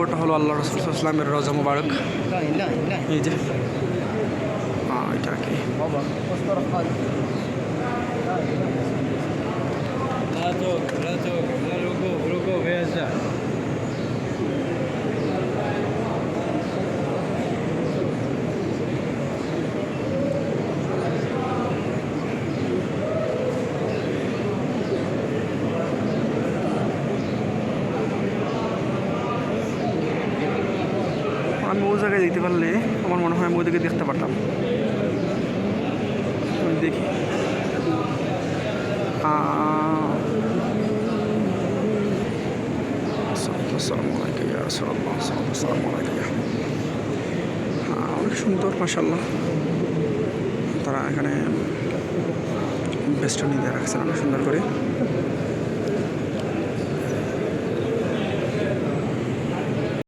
ওটা হলো আল্লাহ রসুলামের রজা মুবারক। এই যে। এটা কি? আমি ও জায়গায় যেতে পারলে আমার মনে হয় আমি ওদেরকে দেখতে পারতাম। দেখি। অনেক সুন্দর মাসাল্লাহ তারা এখানে বেস্টনি দিয়ে রাখছেন, অনেক সুন্দর করে।